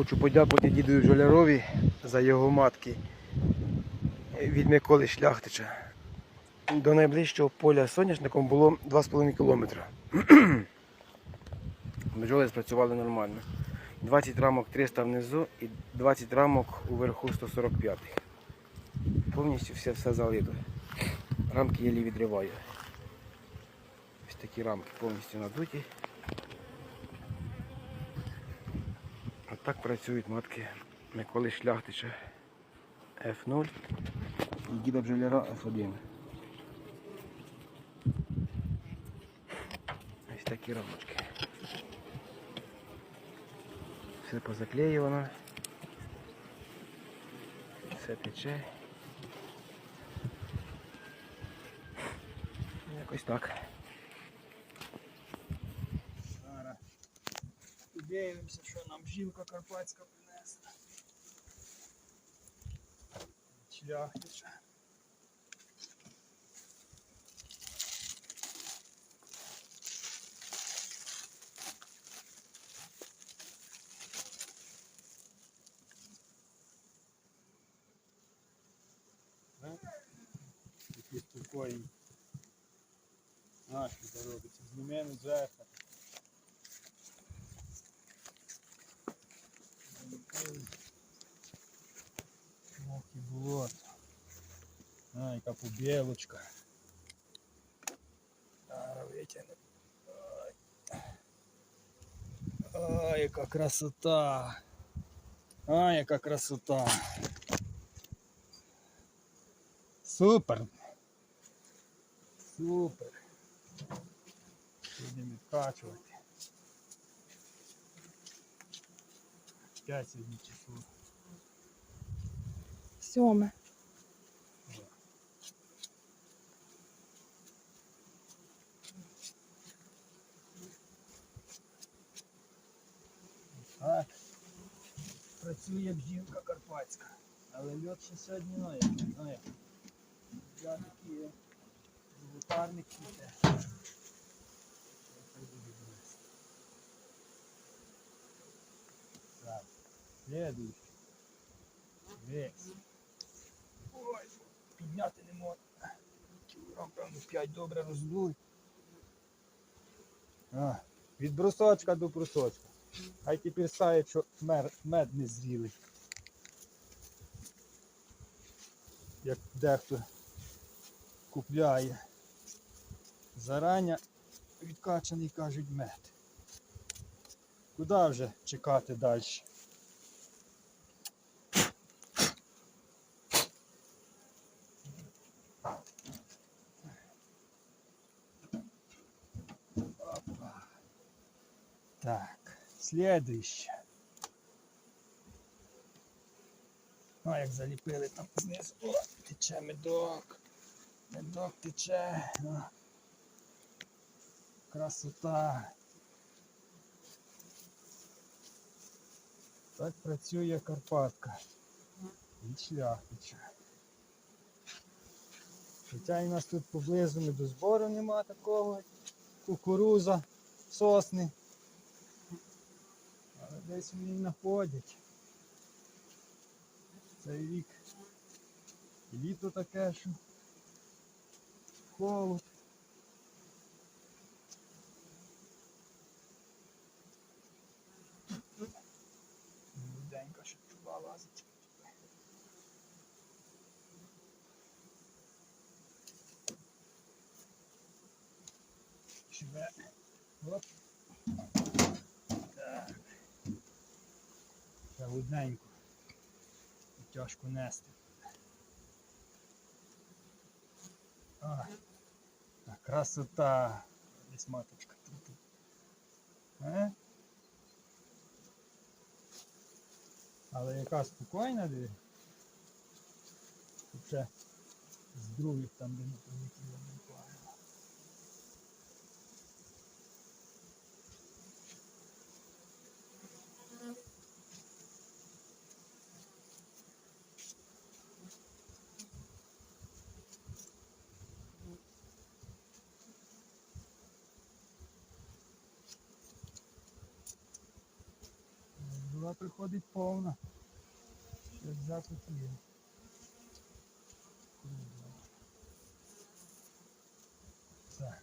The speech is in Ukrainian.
Хочу подякувати діду Жолярові за його матки від Миколи Шляхтича. До найближчого поля соняшником було 2,5 кілометра. Бджоли спрацювали нормально. 20 рамок 300 внизу і 20 рамок уверху 145. Повністю все, все залито. Рамки єлі відриваю. Ось такі рамки повністю надуті. Так працюють матки Миколи Шляхтича F0 і діда бджоляра F1. Ось такі рамочки. Все позаклеювано. Все тече. Якось так. подивимося, що нам жінка карпатська принесла. Шляхтича. Е? Такі спокійні. А, що це робиться? Знімемо зверху. Ох, і болото. А, яка побілочка. Зараз витягнемо. Ой. Ой, яка красота. Ай, яка красота. Супер. Супер. Будемо відкачувати. П'ять сьогодні число. Сьоме. Так. Працює бжінка карпатська. Але льот ще сьогодні ну, я не знаю. Я такі золотарник іде. Так. Следующий. Весь. Ой, підняти не можна. Кілограм, певно, 5 добре роздуй. А, від брусочка до брусочка. Хай тепер сає, що мер, мед не зрілий. Як дехто купляє. Зарання відкачаний, кажуть, мед. Куди вже чекати далі? Так, следующее. А, як заліпили там знизу. О, тече медок. Медок тече. О. Красота. Так працює Карпатка. І шляхтича. Хоча і нас тут поблизу до збору нема такого. Кукуруза, сосни. Десь вони знаходять. Цей рік. І літо таке, що холод. Руденька, щоб чуба лазить. Живе. Оп. Так. Ще одненько. Тяжко нести. А, а, красота. Десь маточка тут. Е? Але яка спокійна диви. Тут з других там, де не полетіло, не впало. Приходить повна. Як запит є. Так.